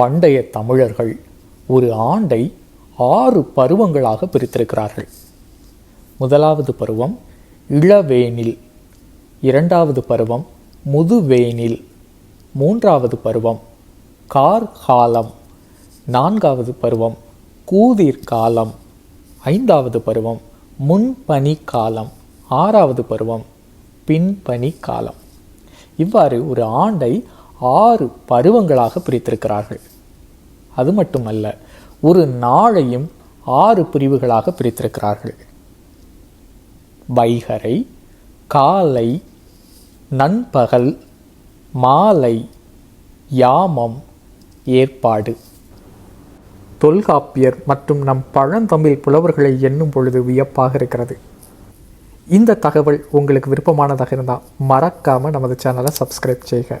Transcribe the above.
பண்டைய தமிழர்கள் ஒரு ஆண்டை ஆறு பருவங்களாக பிரித்திருக்கிறார்கள். முதலாவது பருவம் இளவேனில் இரண்டாவது பருவம் முதுவேனில் மூன்றாவது பருவம் கார்காலம் நான்காவது பருவம் கூதிர் காலம் ஐந்தாவது பருவம் முன்பனி காலம் ஆறாவது பருவம் பின்பனி காலம் இவ்வாறு ஒரு ஆண்டை ஆறு பருவங்களாக பிரித்திருக்கிறார்கள். அது மட்டுமல்ல ஒரு நாளையும் ஆறு பிரிவுகளாக பிரித்திருக்கிறார்கள். வைகரை காலை நண்பகல் மாலை யாமம் ஏற்பாடு. தொல்காப்பியர் மற்றும் நம் பழந்தமிழ் புலவர்களை எண்ணும் பொழுது வியப்பாக இருக்கிறது. இந்த தகவல் உங்களுக்கு விருப்பமானதாக இருந்தால் மறக்காமல் நமது சேனலை சப்ஸ்கிரைப் செய்க.